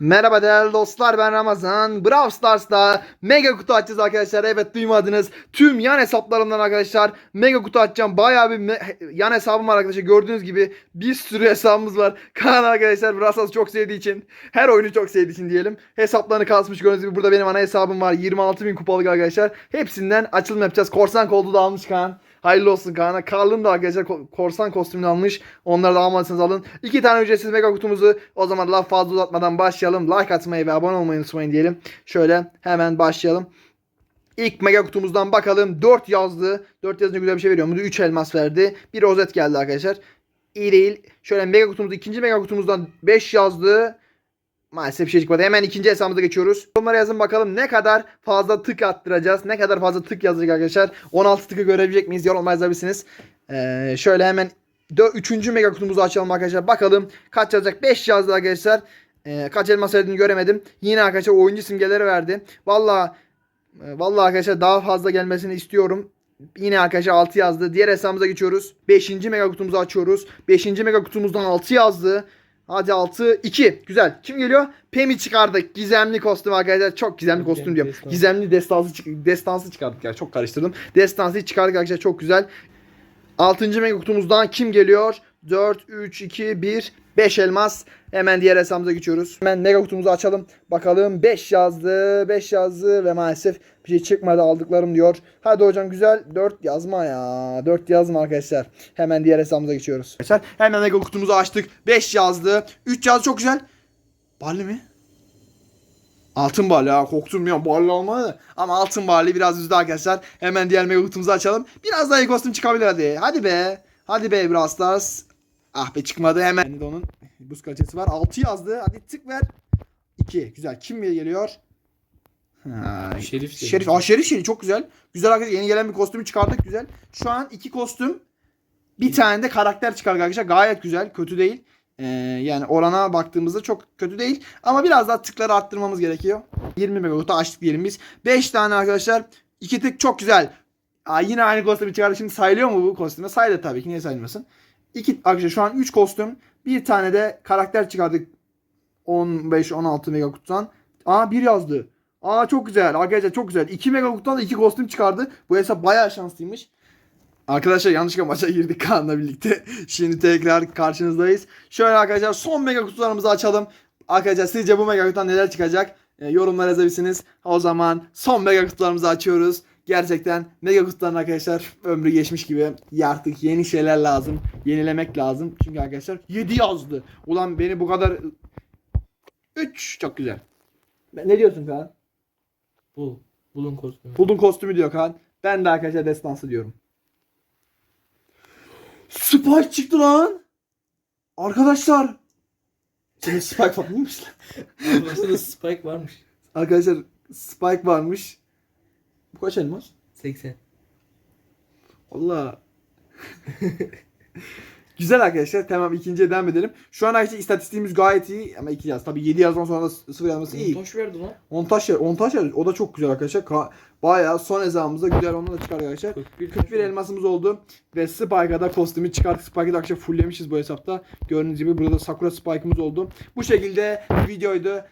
Merhaba değerli dostlar ben Ramazan. Brawl Stars'ta mega kutu açacağız arkadaşlar. Evet duymadınız. Tüm yan hesaplarımdan arkadaşlar mega kutu açacağım. Bayağı bir yan hesabım var arkadaşlar. Gördüğünüz gibi bir sürü hesabımız var. Kaan arkadaşlar Brawl Stars çok sevdiği için her oyunu çok sevdiği için diyelim. Hesaplarını kasmış gördüğünüz gibi burada benim ana hesabım var. 26 bin kupalık arkadaşlar. Hepsinden açılım yapacağız. Korsan koldu da almış Kaan. Hayırlı olsun Kaan'a. Karl'ın da arkadaşlar ko- korsan kostümünü almış. Onları da almadıysanız alın. İki tane ücretsiz mega kutumuzu o zaman laf fazla uzatmadan başlayalım. Like atmayı ve abone olmayı unutmayın diyelim. Şöyle hemen başlayalım. İlk mega kutumuzdan bakalım. 4 yazdı. 4 yazınca güzel bir şey veriyor mu? 3 elmas verdi. Bir rozet geldi arkadaşlar. İyi değil. Şöyle mega kutumuz ikinci mega kutumuzdan 5 yazdı. Maalesef bir şey çıkmadı. Hemen ikinci hesabımıza geçiyoruz. Onlara yazın bakalım ne kadar fazla tık attıracağız. Ne kadar fazla tık yazacak arkadaşlar. 16 tıkı görebilecek miyiz? Yorumlar yazabilirsiniz. Ee, şöyle hemen 3. mega kutumuzu açalım arkadaşlar. Bakalım kaç yazacak. 5 yazdı arkadaşlar. Ee, kaç elmas verdiğini göremedim. Yine arkadaşlar oyuncu simgeleri verdi. Valla Vallahi arkadaşlar daha fazla gelmesini istiyorum. Yine arkadaşlar 6 yazdı. Diğer hesabımıza geçiyoruz. 5. mega kutumuzu açıyoruz. 5. mega kutumuzdan 6 yazdı. Hadi 6 2. Güzel. Kim geliyor? Pemi çıkardık. Gizemli kostüm arkadaşlar. Çok gizemli kostüm diyorum. destansı. Gizemli destansı çık- destansı çıkardık ya. Çok karıştırdım. Destansı çıkardık arkadaşlar. Çok güzel. 6. mega kutumuzdan kim geliyor? 4 3 2 1 5 elmas. Hemen diğer hesabımıza geçiyoruz. Hemen mega kutumuzu açalım. Bakalım 5 yazdı. 5 yazdı ve maalesef bir şey çıkmadı aldıklarım diyor. Hadi hocam güzel. 4 yazma ya. 4 yazma arkadaşlar. Hemen diğer hesabımıza geçiyoruz. Arkadaşlar hemen mega kutumuzu açtık. 5 yazdı. 3 yazdı çok güzel. Balli mi? Altın bali ha korktum ya bali olmadı. Ama altın bali biraz üzdü arkadaşlar. Hemen diğer mega kutumuzu açalım. Biraz daha iyi kostüm çıkabilir hadi. Hadi be. Hadi be Brawl Stars. Ah be çıkmadı hemen. Yani onun buz kalitesi var. 6 yazdı. Hadi tık ver. 2. Güzel. Kim geliyor? Ha, Şerif Şerif. Aa, Şerif Şerif çok güzel. Güzel arkadaşlar. Yeni gelen bir kostümü çıkardık. Güzel. Şu an iki kostüm. Bir tane de karakter çıkardık arkadaşlar. Gayet güzel. Kötü değil. Ee, yani orana baktığımızda çok kötü değil. Ama biraz daha tıkları arttırmamız gerekiyor. 20 megabayt'ı açtık diyelim biz. 5 tane arkadaşlar. 2 tık çok güzel. Aa, yine aynı kostümü çıkardık. Şimdi sayılıyor mu bu kostüme? Sayılır tabii ki. Niye sayılmasın? İki, arkadaşlar şu an 3 kostüm. Bir tane de karakter çıkardık. 15-16 mega kutudan. Aa 1 yazdı. Aa çok güzel. Arkadaşlar çok güzel. 2 mega kutudan da 2 kostüm çıkardı. Bu hesap bayağı şanslıymış. Arkadaşlar yanlışlıkla maça girdik Kaan'la birlikte. Şimdi tekrar karşınızdayız. Şöyle arkadaşlar son mega kutularımızı açalım. Arkadaşlar sizce bu mega kutudan neler çıkacak? E, yorumlara yazabilirsiniz. O zaman son mega kutularımızı açıyoruz. Gerçekten mega kutuların arkadaşlar ömrü geçmiş gibi artık yeni şeyler lazım. Yenilemek lazım. Çünkü arkadaşlar 7 yazdı. Ulan beni bu kadar 3 çok güzel. Ne diyorsun Kaan? Bul. Bulun kostümü. Buldun kostümü diyor Kaan. Ben de arkadaşlar destansı diyorum. Spike çıktı lan. Arkadaşlar. Senin Spike var mıymış lan? Aslında Spike varmış. Arkadaşlar Spike varmış. Bu kaç elmas? 80. Allah. Güzel arkadaşlar. Tamam ikinciye devam edelim. Şu an arkadaşlar istatistiğimiz gayet iyi. Ama 2 yaz. Tabii 7 yazdan sonra 0 yazması iyi. Taş verdi lan. 10 taş, 10 taş yaz. O da çok güzel arkadaşlar. Ka- Bayağı son hesabımızda güzel onu da çıkar arkadaşlar. 41, 41 elmasımız oldu. Ve Spike'a da kostümü çıkarttık. Spike'ı da akşam fulllemişiz bu hesapta. Gördüğünüz gibi burada Sakura Spike'ımız oldu. Bu şekilde videoydu.